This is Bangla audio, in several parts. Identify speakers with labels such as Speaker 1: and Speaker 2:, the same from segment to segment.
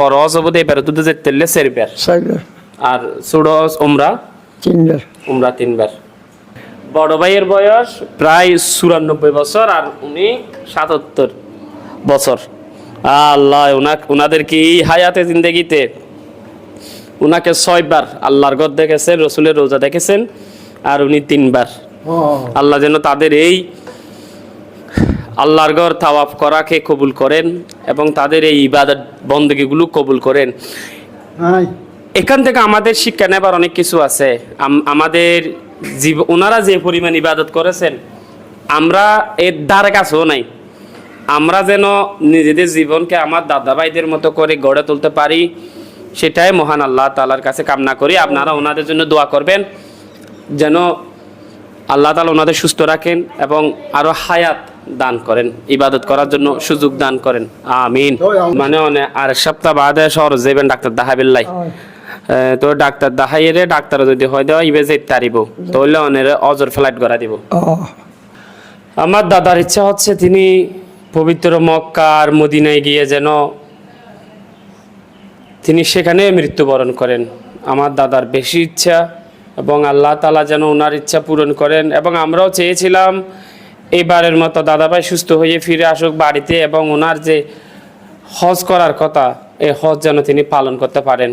Speaker 1: বড় হজ হব এবার দুধ যেতে চারবার
Speaker 2: চারবার
Speaker 1: আর ছোট হজ উমরা?
Speaker 2: তিনবার।
Speaker 1: উমরা তিনবার। বড় ভাইয়ের বয়স প্রায় চুরানব্বই বছর আর উনি সাতাত্তর বছর। আল্লাহ উনাক উনাদের কি এই হায়াতে জিন্দগিতে? উনাকে ছয়বার আল্লাহর গদ দেখেছেন রসুলের রোজা দেখেছেন আর উনি তিনবার। আল্লাহ যেন তাদের এই আল্লাহর ঘর তাওয়াফ করাকে কবুল করেন। এবং তাদের এই ইবাদত বন্দগিগুলো কবুল করেন। এখান থেকে আমাদের শিক্ষা নেবার অনেক কিছু আছে। আমাদের জীব ওনারা যে পরিমাণ ইবাদত করেছেন আমরা এর দ্বারে কাছেও নাই। আমরা যেন নিজেদের জীবনকে আমার দাদা ভাইদের মতো করে গড়ে তুলতে পারি সেটাই মহান আল্লাহ তালার কাছে কামনা করি। আপনারা ওনাদের জন্য দোয়া করবেন যেন আল্লাহ তালা ওনাদের সুস্থ রাখেন এবং আরও হায়াত দান করেন ইবাদত করার জন্য সুযোগ দান করেন। আমিন। মানে অনে আর সপ্তাহ বাদে শহর যাবেন ডাক্তার দাহাবিল্লাই তো ডাক্তার দাহাইরে ডাক্তার যদি হয় দেওয়া ইবে যেতে পারিব। তাহলে অনের অজর ফ্লাইট করা দিব। আমার দাদার ইচ্ছা হচ্ছে তিনি পবিত্র মক্কা আর মদিনায় গিয়ে যেন তিনি সেখানে মৃত্যুবরণ করেন। আমার দাদার বেশি ইচ্ছা এবং আল্লাহ তালা যেন ওনার ইচ্ছা পূরণ করেন এবং আমরাও চেয়েছিলাম এবারের মতো দাদাভাই সুস্থ হয়ে ফিরে আসুক বাড়িতে এবং ওনার যে হজ করার কথা, এই হজ যেন তিনি পালন করতে পারেন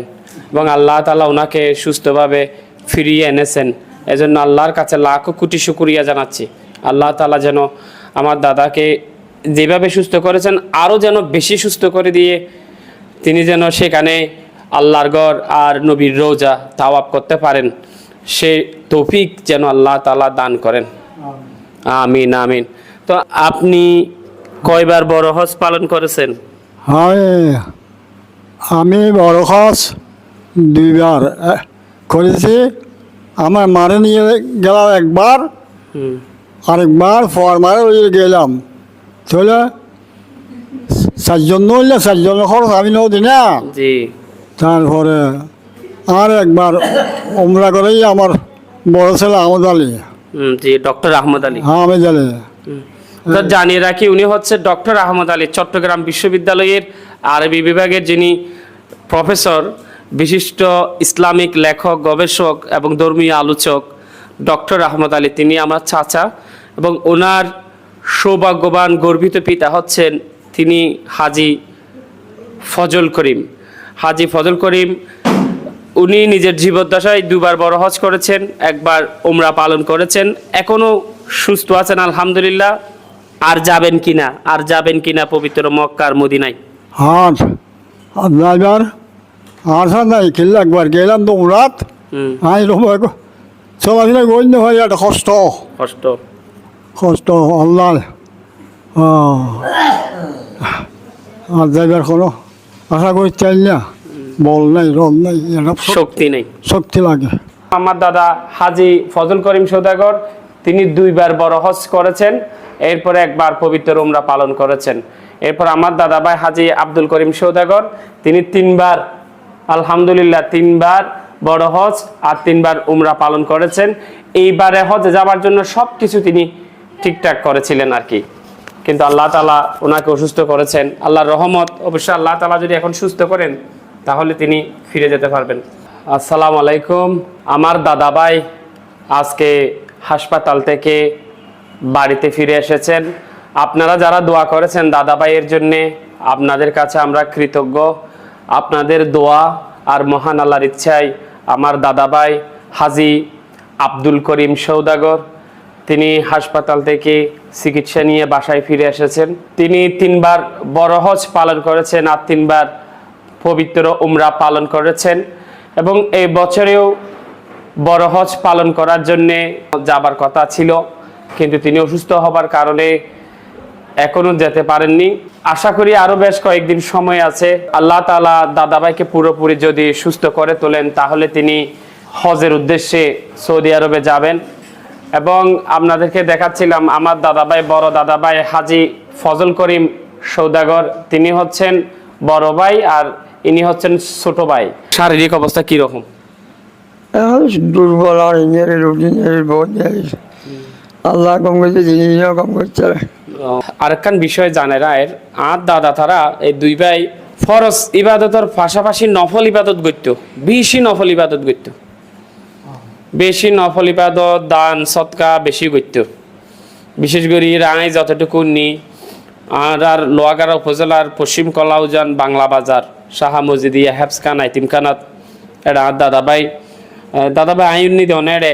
Speaker 1: এবং আল্লাহ তালা ওনাকে সুস্থভাবে ফিরিয়ে এনেছেন। এজন্য আল্লাহর কাছে লাখো কোটি শুকুরিয়া জানাচ্ছি। আল্লাহ তালা যেন আমার দাদাকে যেভাবে সুস্থ করেছেন, আরও যেন বেশি সুস্থ করে দিয়ে তিনি যেন সেখানে আল্লাহর গড় আর নবীর রোজা তাওয়াব করতে পারেন। সে তৌফিক যেন আল্লাহ তালা দান করেন। আমিন আমিন। তো আপনি কয়বার বড় হজ পালন করেছেন?
Speaker 2: হয় আমি বড় খরচ দুইবার করেছি। আমার মারে নিয়ে গেলাম একবার আরেকবার পর মারে ওই গেলাম। তাহলে চারজন নইলে চারজনের খরচ আমি নদী না তারপরে আর একবার ওমরা করেই আমার বড় ছেলে
Speaker 1: হুম, জি ডক্টর আহমদ আলী। তো জানিয়ে রাখি উনি হচ্ছে ডক্টর আহমদ আলী চট্টগ্রাম বিশ্ববিদ্যালয়ের আরবি বিভাগের যিনি প্রফেসর বিশিষ্ট ইসলামিক লেখক গবেষক এবং ধর্মীয় আলোচক ডক্টর আহমদ আলী। তিনি আমার চাচা এবং ওনার সৌভাগ্যবান গর্বিত পিতা হচ্ছেন তিনি হাজি ফজল করিম। হাজি ফজল করিম উনি নিজের জীবদ্দশায় দুবার বড় হজ করেছেন একবার ওমরা পালন করেছেন এখনও সুস্থ আছেন আলহামদুলিল্লাহ। আর যাবেন কিনা আর যাবেন কিনা পবিত্র মক্কার মদিনায়।
Speaker 2: ড্রাইভার আর সার নাই খেললে একবার গেলাম তো রাত
Speaker 1: হুম।
Speaker 2: আই রকম চলাফেরা গণ্য হয় একটা কষ্ট।
Speaker 1: কষ্ট।
Speaker 2: কষ্ট আল্লাহ। আর ড্রাইভার কোনো আশা করি চাই না। বল নাই রব নাই এটা
Speaker 1: শক্তি নেই।
Speaker 2: শক্তি লাগে।
Speaker 1: আমার দাদা হাজি ফজল করিম সৌদাগর তিনি দুইবার বড় হজ করেছেন এরপরে একবার পবিত্র উমরা পালন করেছেন। এরপর আমার দাদা ভাই হাজি আব্দুল করিম সৌদাগর তিনি তিনবার আলহামদুলিল্লাহ তিনবার বড় হজ আর তিনবার উমরা পালন করেছেন। এইবারে হজে যাবার জন্য সব কিছু তিনি ঠিকঠাক করেছিলেন আর কি। কিন্তু আল্লাহ তালা ওনাকে অসুস্থ করেছেন। আল্লাহর রহমত অবশ্যই আল্লাহ তালা যদি এখন সুস্থ করেন তাহলে তিনি ফিরে যেতে পারবেন। আসসালামু আলাইকুম। আমার দাদাভাই আজকে হাসপাতাল থেকে বাড়িতে ফিরে এসেছেন। আপনারা যারা দোয়া করেছেন দাদাভাইয়ের জন্যে, আপনাদের কাছে আমরা কৃতজ্ঞ। আপনাদের দোয়া আর মহান আল্লাহর ইচ্ছায় আমার দাদাভাই হাজি আব্দুল করিম সৌদাগর, তিনি হাসপাতাল থেকে চিকিৎসা নিয়ে বাসায় ফিরে এসেছেন। তিনি তিনবার বড় হজ পালন করেছেন আর তিনবার পবিত্র উমরা পালন করেছেন এবং এই বছরেও বড় হজ পালন করার জন্যে যাবার কথা ছিল, কিন্তু তিনি অসুস্থ হবার কারণে এখনও যেতে পারেননি। আশা করি আরও বেশ কয়েকদিন সময় আছে। আল্লাহ তালা দাদাভাইকে পুরোপুরি যদি সুস্থ করে তোলেন, তাহলে তিনি হজের উদ্দেশ্যে সৌদি আরবে যাবেন। এবং আপনাদেরকে দেখাচ্ছিলাম, আমার দাদাভাই, বড় দাদাভাই হাজি ফজল করিম সৌদাগর। তিনি হচ্ছেন বড় ভাই আর ইনি হচ্ছেন ছোট ভাই। শারীরিক অবস্থা কীরকম?
Speaker 2: দুর্বল আর আল্লাহ কম করছে জিনিসও কম করছে
Speaker 1: আরেকখান বিষয় জানে রায়ের। আর দাদা তারা এই দুই ভাই ফরজ ইবাদতের পাশাপাশি নফল ইবাদত করতো। বেশি নফল ইবাদত করতো। বেশি নফল ইবাদত দান সৎকা বেশি করতো। বিশেষ করে রাঙাই যতটুকু নি আর আর লোয়াগাড়া উপজেলার পশ্চিম কলাউজান বাংলা বাজার। শাহা মসজিদিয়া হেফসখান আইতিমখানাত এটা আর দাদাভাই দাদাভাই আইন নি দেন এড়ে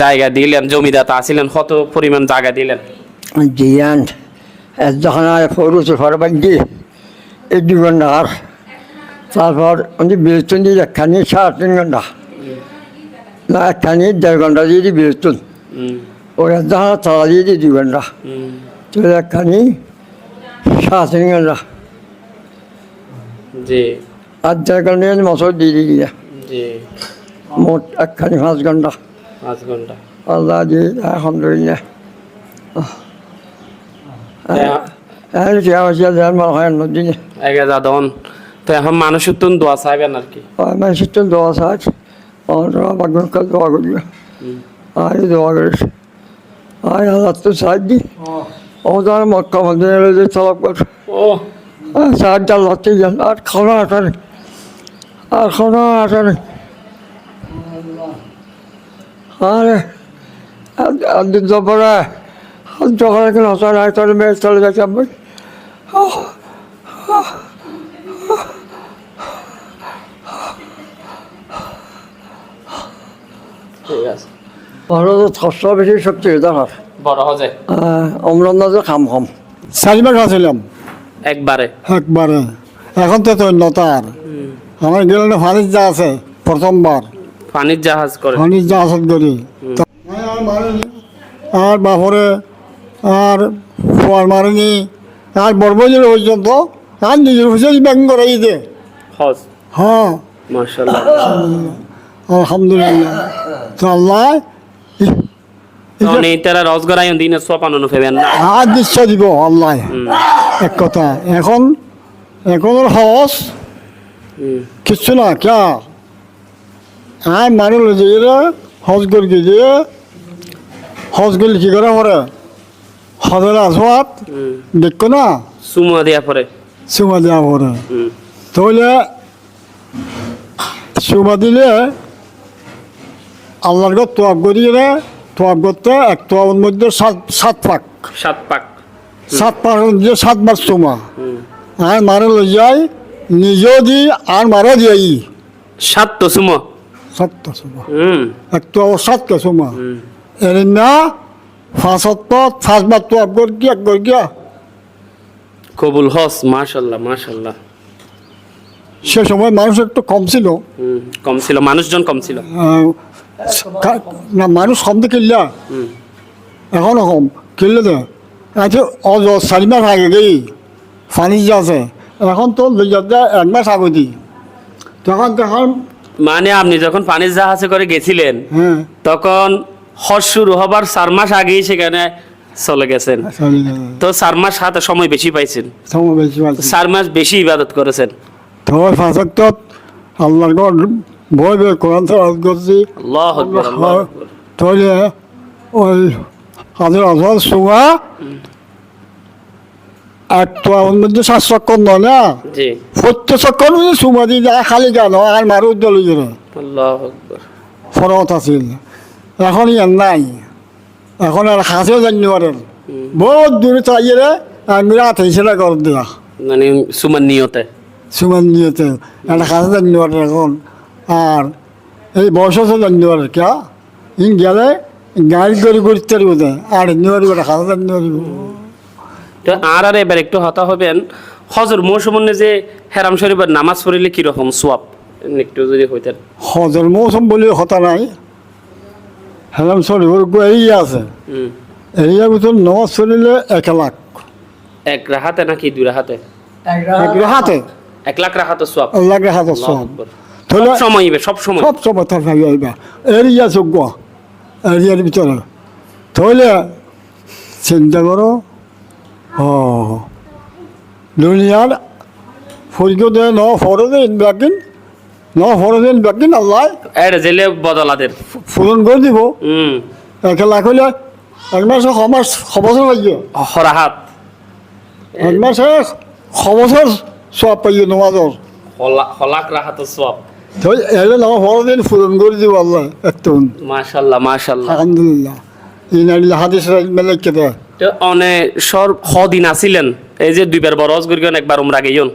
Speaker 1: জায়গা দিলেন জমিদাতা আসিলেন কত পরিমাণ জায়গা দিলেন?
Speaker 3: জিয়ান যখন আর ফরুস এই দু ঘণ্টা আর তারপর উনি বিরতুন দিয়ে একখানি সাড়ে তিন ঘণ্টা না একখানি দেড় ঘণ্টা দিয়ে বিরতুন ওরা যখন তালা দিয়ে দি দু
Speaker 1: ঘণ্টা।
Speaker 3: তো একখানি সাড়ে তিন ঘণ্টা।
Speaker 1: জি।
Speaker 3: দেড় ঘণ্টা মশর দিয়ে দিয়ে দিয়ে
Speaker 1: জি।
Speaker 3: মোট একখানি পাঁচ ঘণ্টা।
Speaker 1: পাঁচ ঘণ্টা।
Speaker 3: আল্লাহ দিয়ে আলহামদুলিল্লাহ। এখন
Speaker 1: তো মানুষের তুন দোয়া চাইবেন আর কি।
Speaker 3: দোয়া আমার দোয়া করি। দোয়া করিস। আল্লাহ তো সাহায্য। দি ও তার মক্কা তলব কর।
Speaker 1: ও।
Speaker 3: সাহায্য যান আর খাওয়া আসা নেই আর খাওয়া আসা নেই আরে আর দিন পরে যখন এখন হসা নাই তোর মেয়ে চলে যাচ্ছে আমি
Speaker 1: ঠিক আছে।
Speaker 3: ভালো তো কষ্ট বেশি সত্যি দেখার
Speaker 1: বড় হজে।
Speaker 3: অমরনাথের খাম খাম।
Speaker 2: চারিবার
Speaker 1: একবারে।
Speaker 2: একবারে। এখন তো নতার আমার গেলে ফানির যা আছে প্রথমবার
Speaker 1: জাহাজ করে।
Speaker 2: ফানির করি আর বাপরে আর ফোয়ার মারেনি আর বর্বজের পর্যন্ত আর নিজের হুসেন ব্যাং করাই দে
Speaker 1: হজ।
Speaker 2: হ্যাঁ।
Speaker 1: মার্শাল্লাহ
Speaker 2: আলহামদুলিল্লাহ। তো আল্লাহ
Speaker 1: আইন দিনে সব আনন্দ ফেবেন না।
Speaker 2: আর দিব আল্লাহ। এক কথা এখন এখন ওর হস। কিচ্ছু না ক্যা আয় মানুষ যে হজ করে গিয়ে হজ কি করে পরে। হজের দেখো না?
Speaker 1: সুমা দিয়া পরে।
Speaker 2: সুমা দেওয়া পরে।
Speaker 1: হুম,
Speaker 2: তাহলে সুমা দিলে আল্লাহর তোয়াব করিয়ে তোয়াব করতে এক তোয়াবের মধ্যে সাত সাত পাক।
Speaker 1: সাত পাক।
Speaker 2: সাত পাকের মধ্যে সাতবার সুমা। আর মারে লই যায় নিজেও দি আর মারও দিয়াই
Speaker 1: সাত তো সুমো।
Speaker 2: সাতটা সুমা।
Speaker 1: হুম।
Speaker 2: একটা সাতটা সুমা।
Speaker 1: হুম।
Speaker 2: এর না ফাঁসত ফাঁসবার তো আপ কর গিয়া কর গিয়া
Speaker 1: কবুল হস মাশাল্লাহ মাশাল্লাহ।
Speaker 2: সে সময় মানুষ একটু কম ছিল।
Speaker 1: কম ছিল মানুষজন কম ছিল।
Speaker 2: কা- না মানুষ কম দিয়ে কিনলা
Speaker 1: হুম,
Speaker 2: এখনও কম। কিনলে দে আচ্ছা অজ চারি মাস আগে গেই পানি যে আছে। এখন তো এক মাস আগে দি তখন তখন
Speaker 1: মানে আপনি যখন পানির জাহাজে করে গেছিলেন
Speaker 2: হ্যাঁ।
Speaker 1: তখন হজ শুরু হবার চার মাস আগেই সেখানে চলে গেছেন। তো চার মাস হাতে সময় বেশি পাইছেন।
Speaker 2: সময় বেশি
Speaker 1: চার মাস বেশি ইবাদত করেছেন।
Speaker 2: ফাঁসত আল্লাহর ঘর বই বই কোরআন তেলাওয়াত করছি।
Speaker 1: আকবার,
Speaker 2: তাহলে ওই হাজার হাজার সোয়া এক তো আমার মধ্যে সাত চক্কর নয় না?
Speaker 1: জি।
Speaker 2: প্রত্যেক চক্কর মধ্যে সুমা দিয়ে যায় খালি গান আর মারু উদ্যোগ করে ফরত আছিল এখন ইয়ার নাই। এখন আর হাসেও জানি পারেন বহুত দূরে চাইয়ে রে আমি রাত হয়েছে কর দেওয়া
Speaker 1: মানে সুমান নিয়তে।
Speaker 2: সুমান নিয়েতে। একটা হাসে জানি পারেন এখন। আর এই বয়সে জানি পারে কে? ইন গেলে গাড়ি করে করতে পারব আর এমনি পারব একটা হাসে জানি পারব
Speaker 1: তো আর আর এবার একটু হতা হবেন। হজর মৌসুমনে যে হেরাম শরীফের নামাজ পড়িলে কীরকম সোয়াব? একটু যদি হইতেন।
Speaker 2: হজর মৌসুম বলে হতা নাই। হেলাম শরীফের এরিয়া আছে।
Speaker 1: হুম।
Speaker 2: এরিয়ার ভিতর নমাজ চলিলে এক লাখ।
Speaker 1: এক রাহাতে নাকি দুই রাহাতে?
Speaker 2: এক হাতে
Speaker 1: এক লাখ রাহাতে সোয়াব।
Speaker 2: এক লাখ হাতে
Speaker 1: আল্লাহু সময় সব সময়।
Speaker 2: সব সময় তার ভাবি আইবা। এরিয়া যোগ্য এরিয়ার ভিতরে। তাহলে চিন্তা করো। ও দুনিয়ার ফুলকে ন ফরদে বাকিন ন ফরদে বাকিন আল্লাহ।
Speaker 1: এর জেলে বদলাদের
Speaker 2: পূরণ করে দিব।
Speaker 1: হুম।
Speaker 2: এক লাখ হইলে এক মাসে সমাজ খবছর লাগবে।
Speaker 1: হরাহাত
Speaker 2: এক মাসে খবছর সব পাইয়ে নমাজর
Speaker 1: হলা- হলাক রাহাত সব।
Speaker 2: আমার পূরণ করে দিব আল্লাহ একটু
Speaker 1: মাশাল্লাহ মাশাল্লাহ।
Speaker 2: আলহামদুলিল্লাহ। হাদিস কেটে
Speaker 1: সর হদিন আছিলেন এই যে দুইবার বড় হজ করি একবার উমরা গেইন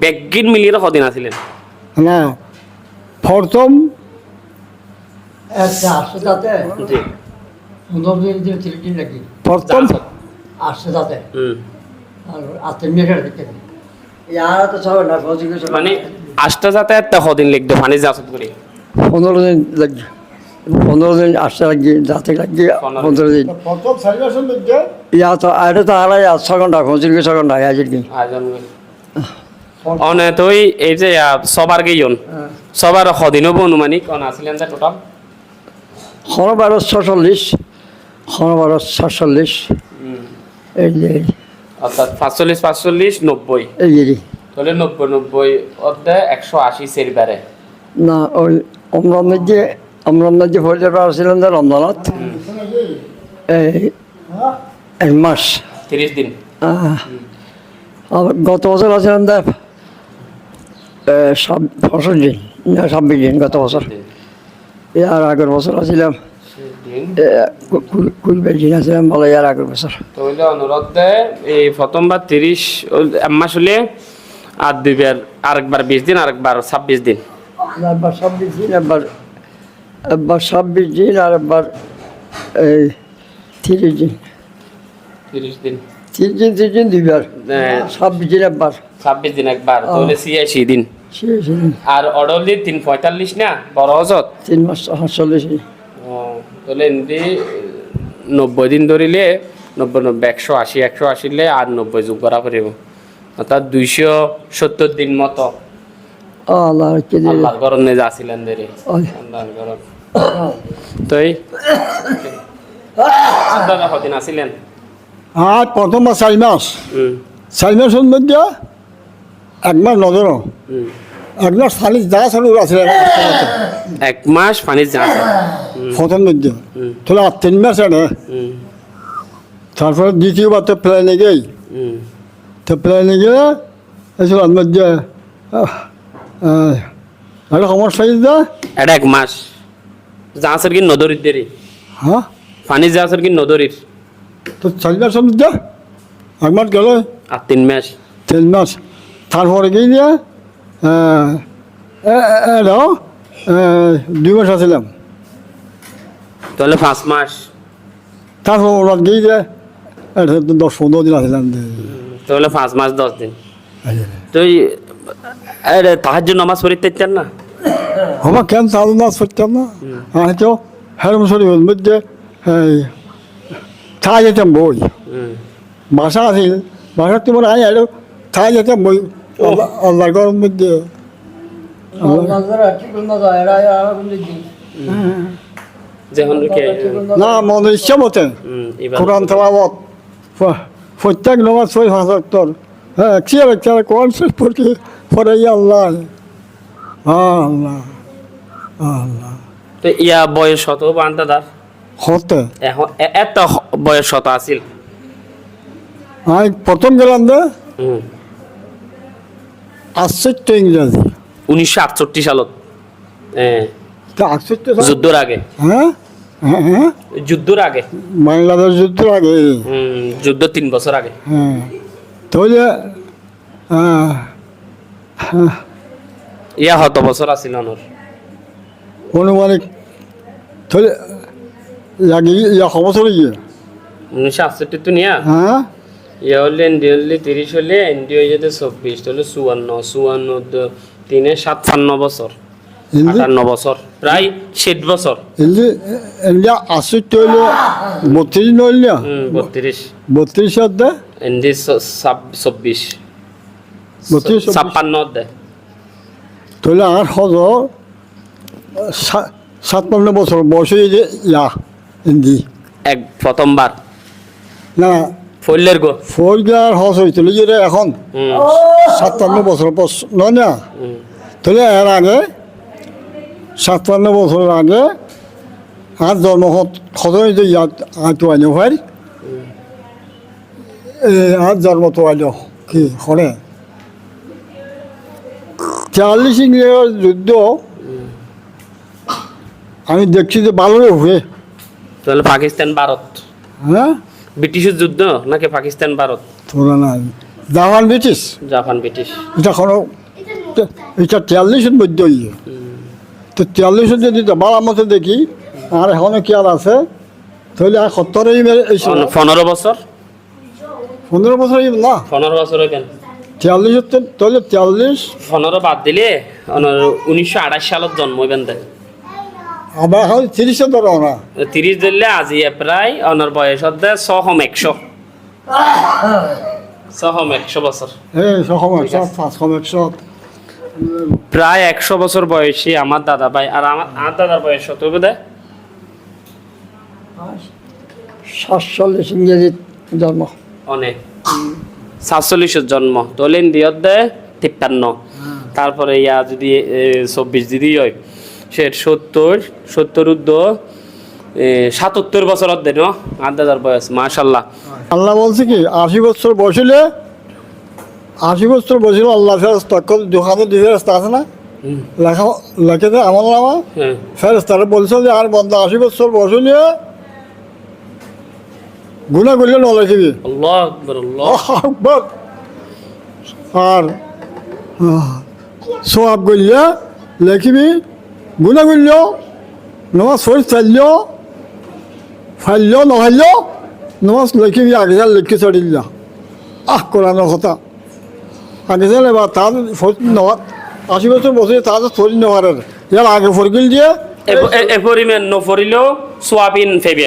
Speaker 1: বেগিন মিলিয়ে হদিন আছিলেন।
Speaker 2: না প্রথম
Speaker 3: লাগি
Speaker 2: প্রথম
Speaker 3: আর আত্মীয়
Speaker 1: মানে আষ্টা যাতে একটা হদিন লিখতে পানি জাসত করি?
Speaker 3: পনেরো দিন লাগি পনেরো দিন আসতে লাগি যাতে লাগি
Speaker 1: পনেরো
Speaker 3: দিন। ইয়া তো এটা তো আড়াই আট ছ ঘণ্টা ফৌজি ছ ঘণ্টা আজের দিন।
Speaker 1: অনে তুই এই যে সবার গেইন সবার হদিনও অনুমানিক অন আছিলেন যে টোটাল
Speaker 3: খন বারো ছচল্লিশ। খন বারো ছচল্লিশ এই যে।
Speaker 1: অর্থাৎ পাঁচচল্লিশ পাঁচচল্লিশ নব্বই।
Speaker 3: এই যে।
Speaker 1: তাহলে নব্বই নব্বই অর্ধে একশো আশি সেরিবারে
Speaker 3: না ওই অমরান যে অমরান যে ফৌজটা আসছিলেন যে রমজানত এই এক মাস।
Speaker 1: তিরিশ দিন।
Speaker 3: আবার গত বছর আছিলাম দেখ? পঁয়ষট্টি দিন না ছাব্বিশ দিন গত বছর। এর আগের বছর কুড়ি দিন। বলে এর আগের বছর।
Speaker 1: তাহলে অনুরোধ দেয় এই প্রথমবার তিরিশ এক মাস হলে আর দুইবার আরেকবার বিশ দিন আরেকবার ছাব্বিশ দিন।
Speaker 3: একবার ছাব্বিশ দিন একবার একবার ছাব্বিশ দিন আর একবার এই তিরিশ দিন।
Speaker 1: তিরিশ দিন।
Speaker 3: দিন দিন দুইবার। ছাব্বিশ দিন একবার।
Speaker 1: ছাব্বিশ দিন একবার তাহলে ছিয়াশি দিন।
Speaker 3: দিন।
Speaker 1: আর অর্ডার তিন পঁয়তাল্লিশ না বড় হজত?
Speaker 3: তিন মাস সাতচল্লিশ দিন।
Speaker 1: ও, তাহলে এমনি নব্বই দিন ধরিলে নব্বই নব্বই একশো আশি একশো আশিলে আর নব্বই যোগ করা পড়িব অর্থাৎ দুইশো সত্তর দিন মতো।
Speaker 3: আল্লাহ কে দিলে?
Speaker 1: আল্লাহর গরমে যাচ্ছিলেন দেরি। আল্লাহর গরম। তই দাদা কদিন আছিলেন?
Speaker 2: আর প্রথম মাস চারি মাস।
Speaker 1: হুম।
Speaker 2: চারি মাসের মধ্যে এক মাস নজর
Speaker 1: হুম।
Speaker 2: এক মাস খালি যা ছিল আছে।
Speaker 1: এক মাস পানি যাচ্ছে
Speaker 2: প্রথম মধ্যে।
Speaker 1: হুম।
Speaker 2: তাহলে আর তিন মাস এনে। তারপরে দ্বিতীয়বার তো প্লেনে গেই। গিয়ে এসব আমার যে একটা সমস্যা হয়েছে
Speaker 1: এটা এক মাস। যাচ্ছের কি নদরির দেরি
Speaker 2: হ্যাঁ
Speaker 1: পানি যাচ্ছের কি নদরির
Speaker 2: তো চারি মাসের মধ্যে এক মাস গেলে।
Speaker 1: আর তিন মাস।
Speaker 2: তিন মাস। তারপরে গিয়ে দিয়ে এটাও দুই মাস আছিলাম
Speaker 1: তাহলে পাঁচ মাস।
Speaker 2: তারপর ওরা গিয়ে দশ পনেরো দিন আছিলাম
Speaker 1: তাহলে পাঁচ মাস দশ দিন। তুই তাহার জন্য নামাজ পড়িতে চান না?
Speaker 2: আমার কেন চালু মাছ করতাম না? আমি তো হেরম শরীফের মধ্যে এই থাকা যেতাম বই। বাসা আছিল বাসা তোমার আই আর থাকা যেতাম বই। আল্লাহ- আল্লাহর গরম মধ্যে।
Speaker 1: যেমন
Speaker 2: না মনে ইচ্ছা মতে
Speaker 1: হুম, এবার
Speaker 2: কোরআন তেলাওয়াত। প- প্রত্যেক নমাজ পাঁচ অক্টর হ্যাঁ চেয়ার চেয়ার কোরআন শেষ পরে আল্লাহ। আল্লাহ আল্লাহ।
Speaker 1: তো ইয়া বয়স
Speaker 2: হতে
Speaker 1: এখন এত বয়স শত আছিল?
Speaker 2: আমি প্রথম গেলাম দে। আশ্চর্য ইংরাজি।
Speaker 1: উনিশশো আটষট্টি সালত। হ্যাঁ, যুদ্ধর আগে।
Speaker 2: হ্যাঁ? হ্যাঁ?
Speaker 1: যুদ্ধর আগে।
Speaker 2: বাংলাদেশ যুদ্ধ আগে?
Speaker 1: যুদ্ধ তিন বছর আগে।
Speaker 2: হ্যাঁ। তাহলে হ্যাঁ।
Speaker 1: ইয়া হত বছর আছিল অনর।
Speaker 2: অনুমানিক তাহলে লাগে ইয়া খবর গিয়ে
Speaker 1: উনিশশো আটষট্টি তো নিয়া?
Speaker 2: হ্যাঁ।
Speaker 1: ইয়া হলে এনডি হলে তিরিশ হলে এনডি হয়ে যেতে চব্বিশ তাহলে চুয়ান্ন চুয়ান্ন তিনে সাতান্ন বছর। আটান্ন বছর। প্রায় ষাট বছর।
Speaker 2: ইন্ডিয়া আশ্চর্য হইলে বত্রিশ নইলে
Speaker 1: বত্রিশ।
Speaker 2: বত্রিশ অধ্যায়?
Speaker 1: এনডি চব্বিশ।
Speaker 2: বত্রিশ।
Speaker 1: ছাপ্পান্ন অধ্যায়।
Speaker 2: তাহলে আর হজ সাতান্ন বছর বয়স যে ইয়া হিন্দি
Speaker 1: এক প্রথমবার।
Speaker 2: না
Speaker 1: ফল্লের গো।
Speaker 2: গিয়ার হজ হয়েছিল যে এখন সাতান্ন বছর নয় না তাহলে এর আগে সাতান্ন বছর আগে আর জন্ম যে ইয়াত আইন ভাই। আর জন্ম তো আইল কি হরে চুয়াল্লিশ ইংরেজের যুদ্ধ আমি দেখছি যে ভালোই হুয়ে।
Speaker 1: তাহলে পাকিস্তান ভারত।
Speaker 2: হ্যাঁ?
Speaker 1: ব্রিটিশের যুদ্ধ নাকি পাকিস্তান ভারত?
Speaker 2: তোরা না জাপান ব্রিটিশ?
Speaker 1: Japan British.
Speaker 2: এটা কোনো এটা চুয়াল্লিশের মধ্যে ইয়ে। তো চুয়াল্লিশের যদি বাবার মতো দেখি আর এখনও কি আর আছে? তাহলে আর সত্তরে এই
Speaker 1: পন- পনেরো বছর?
Speaker 2: পনেরো বছর না।
Speaker 1: পনেরো বছর কেন
Speaker 2: চুয়াল্লিশের তো তাহলে চুয়াল্লিশ
Speaker 1: পনেরো বাদ দিলে উনিশশো আঠাশ সালত জন্ম হইবেন দেয়
Speaker 2: আবার এখন তিরিশে ধরো না
Speaker 1: তিরিশ দিলে আজি প্রায় অনার বয়স হচ্ছে ছহম একশো। ছহম একশো বছর।
Speaker 2: হ্যাঁ ছশো একশো পাঁচশো একশো।
Speaker 1: প্রায় একশো বছর বয়সী আমার দাদা ভাই আর আমার আমার দাদার বয়স কত বোধ
Speaker 3: সাতচল্লিশ ইংরেজির জন্ম।
Speaker 1: অনেক। সাতচল্লিশের জন্ম। দিয়ত দেয় তিপ্পান্ন। তারপরে ইয়া যদি চব্বিশ যদি হয় সে সত্তর সত্তর উর্ধ সাতাত্তর বছর ন আট দাদার বয়স মাশাল্লাহ।
Speaker 2: আল্লাহ বলছে কি আশি বছর বসলে আশি বছর বসলে আল্লাহ ফেরস্তা কত দোকানে দুই ফেরস্তা আছে না? লেখা লেখেতে আমার নামা।
Speaker 1: হ্যাঁ।
Speaker 2: ফেরস্তারা বলছে যে আর বন্ধ আশি বছর বসলে গুণা করলে ন লেখিবি
Speaker 1: আল্লাহ আকবার
Speaker 2: আর সোয়াব করলে লেখিবি গুণা করলেও নমাজ ফরি চাইলেও ফাইলেও নহাইলেও নমাজ লেখিবি আগে লেখি চড়িল আহ কোরআনের কথা। আগে যা এবার তার নেওয়ার আশি বছর বসে তাদের ফরি নেওয়ার ইয়ার আগে ফরকিল দিয়ে
Speaker 1: এ- এ- এ পরিমাণ নফরিলেও সোয়াবিন ফেবে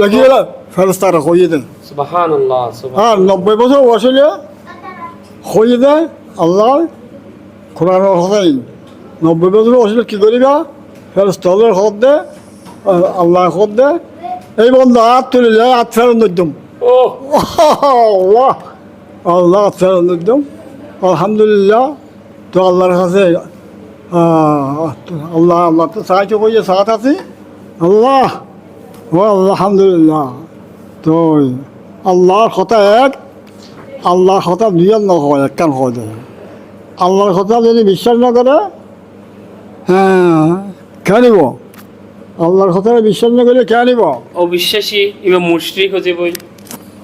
Speaker 2: লেখি গেলে ফেরস্তারা কইয়ে দেন
Speaker 1: সুবাহান আল্লাহ
Speaker 2: আর নব্বই বছর বসলে হয়ে দেয় আল্লাহ কোরআনের কথাই নব্বই বছর বসলে কী করিবা ফেরস্তলের হদ দে আল্লাহ হদ দে এই বন্ধু হাত তুলিলে হাত ফেরত নদ্যম
Speaker 1: ও
Speaker 2: আল্লাহ আল্লাহ হাত ফেরত নদ্যম আলহামদুলিল্লাহ তো আল্লাহর কাছে আল্লাহ আল্লাহ তো সাহায্য করিয়ে সাথ আছি? আল্লাহ ও আলহামদুলিল্লাহ। তো আল্লাহর কথা এক আল্লাহর কথা দুইজন নকয় একখান হয় আল্লাহর কথা যদি বিশ্বাস না করে হ্যাঁ কে নিব? আল্লাহর কথা বিশ্বাস না করলে কে নিব?
Speaker 1: অবিশ্বাসী এবার মুশরিক হচ্ছে বই।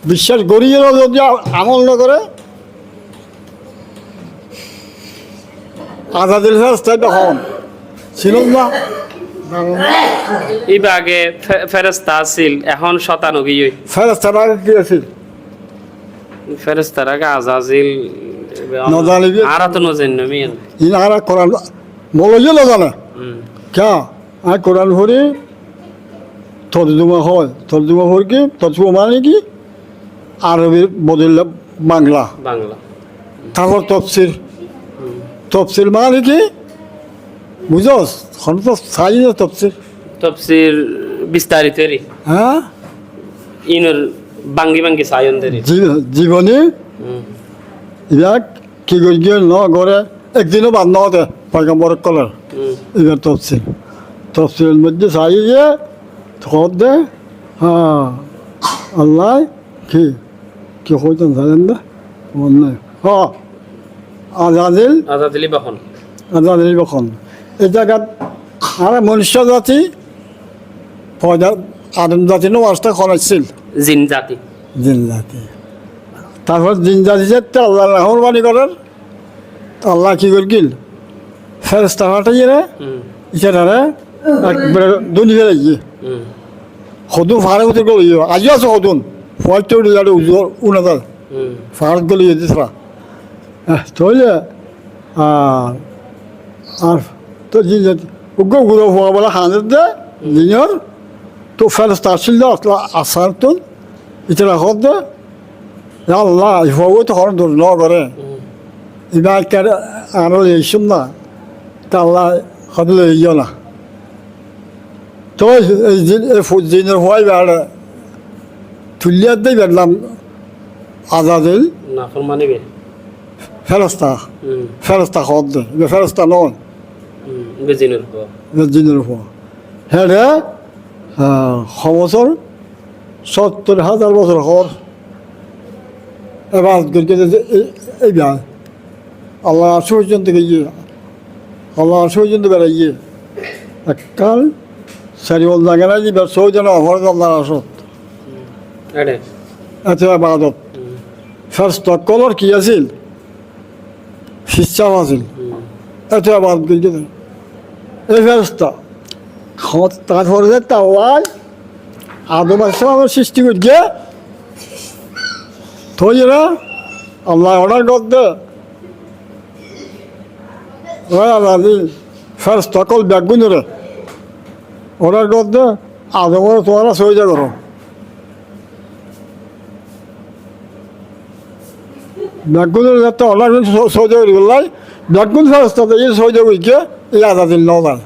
Speaker 2: বিশ্বাস করিয়েও যদি আমল না করে আজাদিল ফেরস্তা তখন ছিল না?
Speaker 1: আগে ফে- ফেরেস্তা আছিল এখন শতানবী হই।
Speaker 2: ফেরস্তারা কি আছিল?
Speaker 1: ফেরেস্তার আগে আজাজিল
Speaker 2: নজানিবি।
Speaker 1: আর তো নজেন নমিয়ান
Speaker 2: ইনারা কোরআন বলে না জানে। ক্যা আর কোরআন ভরি তর্জমা হয়। তর্জমা ভরি কি? তর্জমা মানে কি? আরবির বদলে বাংলা।
Speaker 1: বাংলা।
Speaker 2: তারপর তফসির। তফসির মানে কি? বুঝস? তো চাই না তফসির
Speaker 1: তফসির বিস্তারিত রে
Speaker 2: হ্যাঁ?
Speaker 1: ইনর বাঙ্গি বাঙ্গি সায়ন্দেরি
Speaker 2: জী- জীবনী? ইয়াক কি গিয়ে ন করে একদিনও বাদ নহতে পয়গম্বর কলার এবার তফসিল। তফসিলের মধ্যে চাই যে থর দে হ্যাঁ আল্লাহ কি? কি কইতেন জানেন না মনে নাই। হ। আজাদিল।
Speaker 1: আজাদিলি বখন
Speaker 2: আজাদিল বখন এই জায়গাত আর মনুষ্য জাতি আদম জাতি নো আস্থা করাইছিল।
Speaker 1: জিন জাতি।
Speaker 2: জিন জাতি। তারপর জিন জাতি যে আল্লাহ রহমানি করার আল্লাহ কি করছিল ফেরস্তা ফাটাইয়ে রে ইচারে একবারে দুনি ফেলে গিয়ে
Speaker 1: হুম,
Speaker 2: সদুন ফাড়ে উঠে গেল আজিও আছে সদুন। ফয়তে উঠে যাবে উজোর উনাদার ফাড়ত গেল ইয়ে দিসরা তৈলে আর আর তো উগ্র গুঁড়ো হওয়া বলে হানের দে জিনিয়র তো ফেরস্তা আসছিল আসার তো ইচারা হত দে আল্লাহ ইফাও তো হরণ ধর ন করে এবার কারে আরও এইসব না তা আল্লাহ হদলে ইয়ে না তো এই ফু- জিনের হওয়াই বেড়ে তুলিয়ার দিয়ে বেড়লাম আজাদিল
Speaker 1: না ফরমানি বে
Speaker 2: ফেরস্তা
Speaker 1: হুম,
Speaker 2: ফেরস্তা হদ দে এবার ফেরস্তা নয়
Speaker 1: হুম, বে জিনের হওয়া
Speaker 2: এবার জিনের হওয়া হ্যাঁ রে বছর সত্তর হাজার বছর হর এবার করকে এইবার আল্লাহ পর্যন্ত গিয়ে Allah sözünde bereyi. Ekkal seri oldan gene diber sözünde afar Allah asot.
Speaker 1: এটা
Speaker 2: Ete ibadet. Fers takkolor ki yazil. Şişça vazil. Ete ibadet gülgüdür. E fersta. Khat taforze tawal. Adım aslamı sişti gülge. Toyira Allah ona gördü. Vay Allah Fers takol begunure. Ona gördü. Adım onu tuğana söyleyecek onu. বেগুনের যাতে অনলাইন সহযোগী বললাই বেগুন ফেরস্তা দিয়ে সোজা করি কে ইয়াদা দিন নৌদান